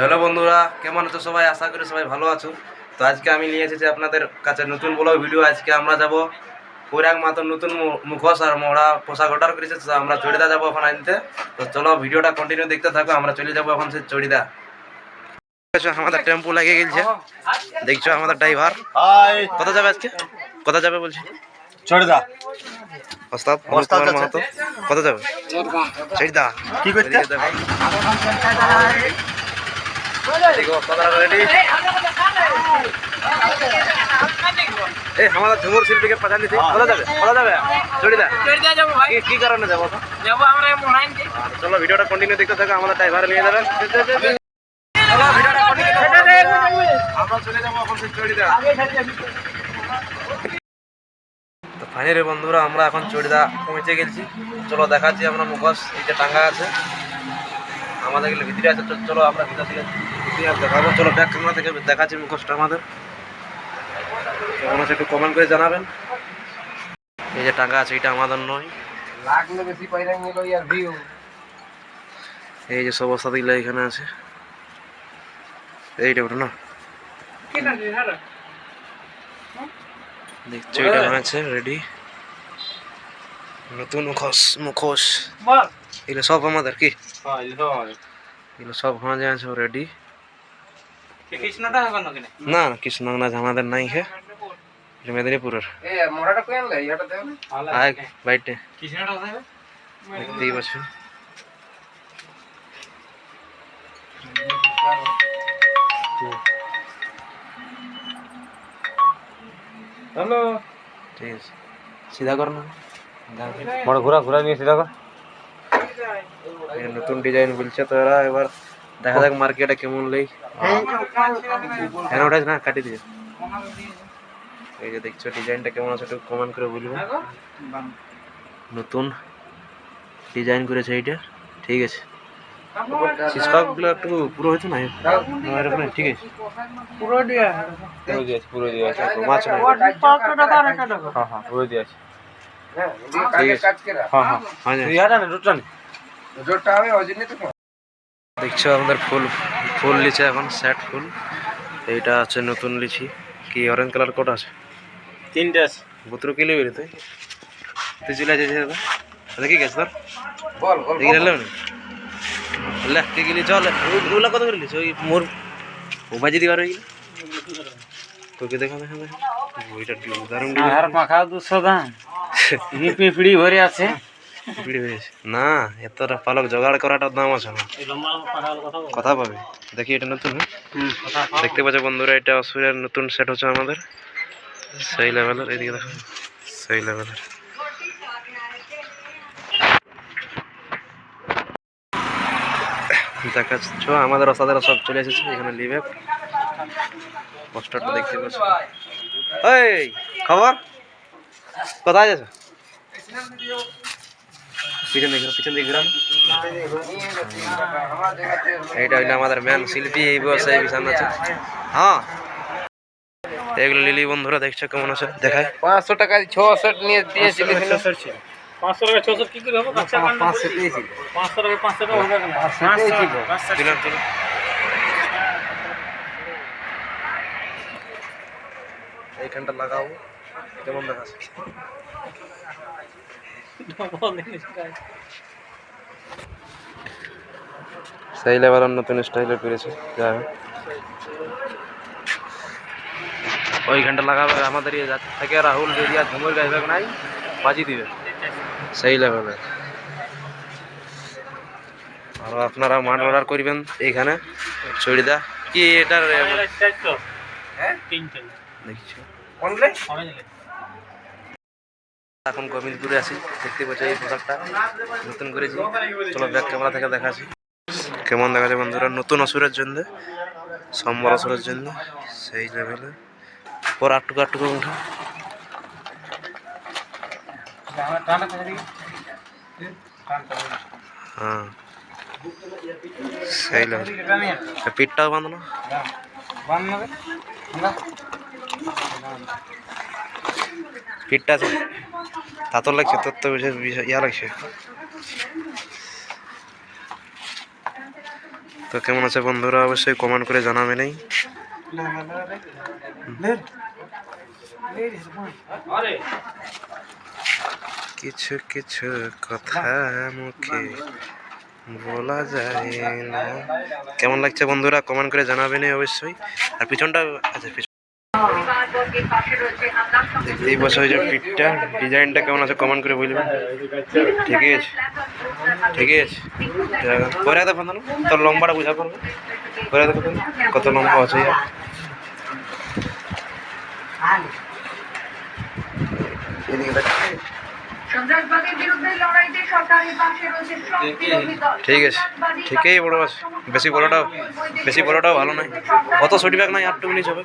Hello বন্ধুরা কেমন আছো সবাই? আশা করি সবাই ভালো আছো। তো আজকে আমি নিয়ে এসেছি আপনাদের কাছে নতুন ব্লগ ভিডিও। আজকে আমরা যাব কৈরাগ মাতর নতুন মুখোশ আর মোড়া পোশাক অর্ডার করেছে। তো আমরা চড়িদা যাব এখন আনতে তো চলো ভিডিওটা কন্টিনিউ দেখতে থাকো আমরা চলে যাব এখন সেই চড়িদা। আমাদের টেম্পু লাগিয়ে গেছে দেখছ আমাদের ড্রাইভার। হাই। কোথা যাবে আজকে? কোথা যাবে বলছি? চড়দা। ওস্তাদ। মাহাতো। কোথা যাবে? চড়িদা। কি করতে? এদিকে দেখো। এদিকে ওস্তাদরা ready? এই আমাদের ঝুমুর শিল্পীকে পাঠান দিছি। কোথা যাবে ভাই। কি কারণে যাব? তো? যাব আমরা মোড়াইতে চলো ভিডিওটা কন্টিনিউ দেখতে থাকো আমাদের ড্রাইভার নিয়ে যাবেন। চলো ভিডিওটা কন্টিনিউ আমরা চলে যাব এখন সেই তো ফাইনালি বন্ধুরা আমরা এখন চড়িদা পৌঁছে গেছি। চলো দেখাচ্ছি আমরা মুখোশ এই যে টাঙ্গা আছে। আমাদের ভিতরে আছে চলো আমরা ভিতর থেকে ইতিহাস দেখাবো। চলো ব্যাক ক্যামেরা থেকে দেখাচ্ছি মুখোশটা আমাদের। কেমন আছে একটু কমেন্ট করে জানাবেন। এই যে টাঙ্গা আছে এটা আমাদের নয়। লাগলে বেশি পয়সা নিল ইয়ার ভিউ এই যে সব অবস্থা দিলে এখানে আছে। এইটা ওটা না? দেখছ এটা আছে রেডি নতুন মুখোশ মুখোশ। এগুলো সব আমাদের কি? হ্যাঁ হ্যাঁ এগুলো সব আমাদের আছে রেডি না কিনে? না আমাদের নাই হে। মেদিনীপুরের। বাইটে। দেখতেই পাচ্ছেন হ্যালো। ঠিক আছে। সিধা কর না। বড় ঘোরা ঘোরা নিয়ে সেটা কর। নতুন ডিজাইন বলছে তো এরা এবার দেখা যাক মার্কেটে কেমন লেই। হ্যাঁ ওটাই না কাটি দিয়ে। এই যে দেখছ ডিজাইনটা কেমন আছে একটু কমেন্ট করে বলবে। নতুন ডিজাইন করেছে এইটা ঠিক আছে। সিসপাকগুলো একটু পুরো হয়েছে না? এরকম ঠিক আছে। পুরো দিয়া পুরো পুরো মাছ না? হ্যাঁ হ্যাঁ পুরো হ্যাঁ আছে। হ্যাঁ হ্যাঁ হয়। দেখছ আমাদের ফুল ফুল লিচে এখন সেট ফুল। এইটা আছে নতুন লিচি। কি অরেঞ্জ কালার কোট আছে? তিনটে আছে। বুতরু কিলো বেরি তুই? তুই চলে যাচ্ছিস দাদা দেখি গেছ তোর? বল বল দেখি রেলাম না কে গেলি চল ওগুলা কত করে লিছ ওই মোর ও বাজি দিবার ওই তোকে দেখা দেখা দেখা। ওইটা দারুণ আর পাখা দুশো দাম। পিঁপড়ি ভরে আছে। বিড়ি হয়েছে না এতটা পালক জোগাড় করাটার দাম আছে না। কথা পাবে দেখি এটা নতুন? দেখতে পাচ্ছ বন্ধুরা এটা অসুরের নতুন সেট হচ্ছে আমাদের। সেই লেভেলের এদিকে দেখো। সেই লেভেলের দেখাচ্ছ আমাদের ওস্তাদেরা সব চলে এসেছে এখানে লিভে পোস্টারটা দেখতে পাচ্ছ। এই খবর? কোথায় যাচ্ছে? পিছন দিকে পিছন দিকে ঘুরান। এইটা হইল আমাদের ম্যান শিল্পী এই এই বিছানা আছে। হ্যাঁ। এগুলো লিলি বন্ধুরা দেখছ কেমন আছে? দেখায় পাঁচশো টাকা ছশো নিয়ে দিয়েছিল। পাঁচশো টাকা ছশো কি করে হবে? পাঁচশো দিয়েছিল। পাঁচশো টাকা পাঁচশো টাকা হবে কেন এইখানটা লাগাও। কেমন দেখাচ্ছে সেই লেভেলের নতুন স্টাইলের করেছে যাই হোক। ওইখানটা লাগাবে আমাদের ইয়ে যাচ্ছে থেকে রাহুল বেরিয়া ঝুমুর গাইবে নাই বাজি দিবে। সেই লেভেলের আর আপনারা মাল অর্ডার করবেন এইখানে চড়িদা কি এটার হ্যাঁ? দেখছ এখন গোবিন্দপুরে আছি, দেখতে পাচ্ছি এই পোশাকটা নতুন করেছি চলো ব্যাক ক্যামেরা থেকে দেখাচ্ছি কেমন দেখা যায় বন্ধুরা? নতুন অসুরের জন্য সম্বর অসুরের জন্য, সেই লেভেলে পর আটটুকু আটটুকু উঠা। হ্যাঁ সেই লেভেল পিঠটাও বাঁধানো পিঠটা আছে। তা লাগছে? তোর তো ইয়া লাগছে। তো কেমন আছে বন্ধুরা? অবশ্যই কমেন্ট করে জানাবে নেই। কিছু কিছু কথা মুখে বলা যায় না। কেমন লাগছে বন্ধুরা? কমেন্ট করে জানাবেন অবশ্যই। আর পিছনটা আচ্ছা বসে ওই যে পিঠটা, ডিজাইনটা কেমন আছে কমেন্ট করে বলবেন ঠিকই আছে ঠিকই আছে পরে দেখো তোর লম্বাটা বুঝা পড়বে করে দেখো কত লম্বা আছে। এদিকে দেখ। ঠিক আছে। ঠিকই বড় আছে বেশি বড়টাও বেশি বড়টাও ভালো নয়। অত সটি ব্যাগ নাই আটটুকু নিচ হবে।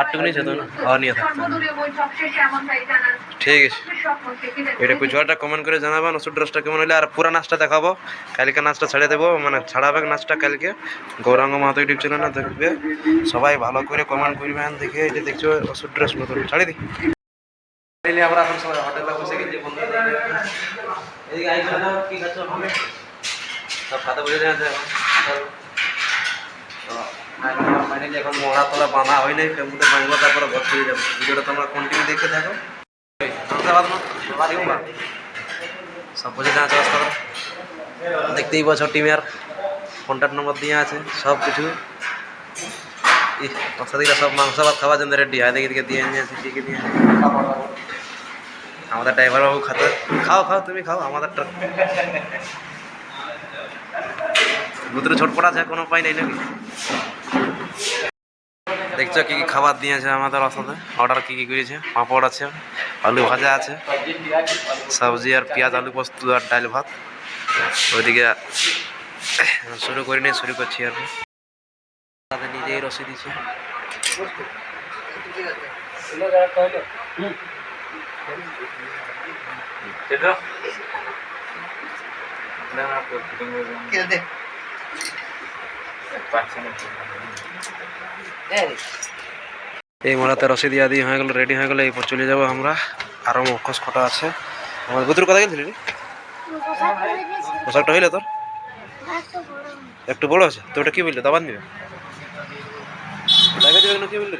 আটটুকু নিচ হতো না। আর নিয়ে থাকতো ঠিক আছে। এটা পিছুয়াটা কমেন্ট করে জানাবেন ওষুধ ড্রেসটা কেমন হলে আর পুরা নাচটা দেখাবো। কালকে নাচটা ছেড়ে দেবো মানে ছাড়াবে নাচটা কালকে। গৌরাঙ্গ মাহাতো ইউটিউব চ্যানেলে দেখবে। সবাই ভালো করে কমেন্ট করবেন দেখে এই যে দেখছ ওষুধ ড্রেস নতুন। ছাড়ে দিই আমরা এখন সবাই হোটেলে বসে গেছি দেখতেই পাচ্ছ টিমের কন্ট্যাক্ট নম্বর দিয়ে আছে, সব কিছু। সব মাংস ভাত খাওয়ার জন্য রেডি হয় দেখে দিয়ে নিয়ে আছে দিয়ে আমাদের ড্রাইভার বাবু খাতে। খাও খাও, তুমি খাও, আমাদেরটা। ভিতরে ছটপট আছে, কোনো উপায় নেই নাকি? দেখছ কি কি খাবার দিয়েছে আমাদের সাথে অর্ডার কি কি করেছে? পাঁপড় আছে, আলু ভাজা আছে, সবজি আর পেঁয়াজ, আলু পোস্ত আর ডাল ভাত। ওইদিকে শুরু করি নি শুরু করছি আর তাদের নিজেই রসি দিচ্ছে। এই মোড়াতে রসি দিয়া দিয়ে হয়ে গেল রেডি হয়ে গেল এরপর চলে যাব আমরা। আরও মুখোশ কটা আছে। আমাদের বুতুর কথা গেছিলি পোশাকটা হইলে তোর? একটু বড় আছে তো ওটা কি বললে? দাবান দিবে? কি বললি?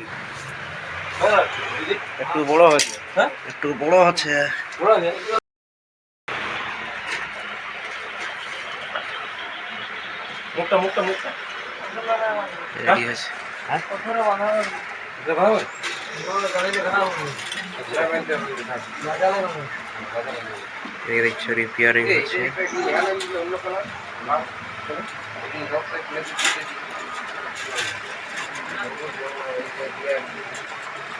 একটু বড় হয়েছে। হ্যাঁ? একটু বড় আছে মুখটা মুখটা মুখটা। রেডি হয়েছে? এই দেখছ রিপেয়ারিং হচ্ছে।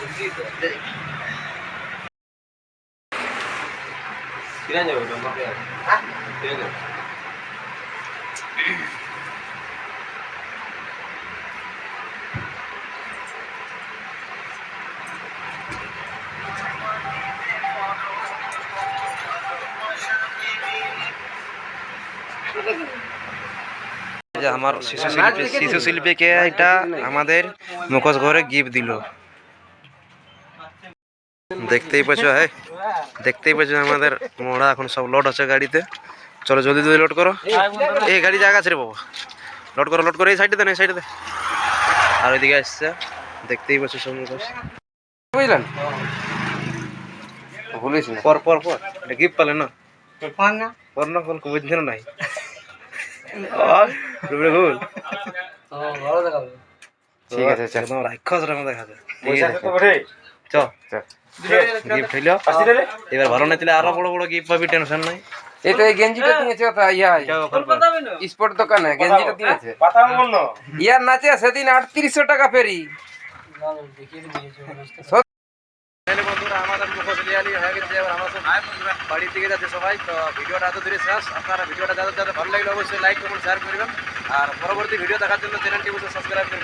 যে আমার শিশু শিল্পী শিশু শিল্পীকে এটা আমাদের মুখোশ ঘরে গিফট দিল। দেখতেই পাচ্ছ হ্যাঁ? দেখতেই পাচ্ছ আমাদের মোড়া এখন সব লোড আছে গাড়িতে। চলো জলদি জলদি লোড করো। এই গাড়ি জায়গা আছে রে বাবা। লোড করো লোড করো এই সাইডে দেন এই সাইডে দে। আর ওইদিকে আসছে দেখতেই পাচ্ছ সব বুঝলেন? ভুলিস না। পর পর পর। এটা গিফট পালে না? পর না নাই। ভুল ঠিক আছে একদম রাক্ষস রকম দেখা যায় চ গিফট হইল। এবার ভালো না দিলে আরও বড় বড় গিফট পাবি টেনশন নাই। এটা এই গেঞ্জিটা ওটা ইয়া স্পোর্ট দোকানে গেঞ্জিটা দিয়েছে ইয়ার নাচে সেদিন আটত্রিশশো টাকা ফেরি। হয়ে বাড়ির দিকে যাচ্ছে সবাই। তো ভিডিওটা এত দূরে শেষ। আপনারা ভিডিওটা যাদের যাদের ভালো লাগলে অবশ্যই লাইক শেয়ার করবেন। আর পরবর্তী ভিডিও দেখার জন্য চ্যানেলটি অবশ্যই সাবস্ক্রাইব করবেন।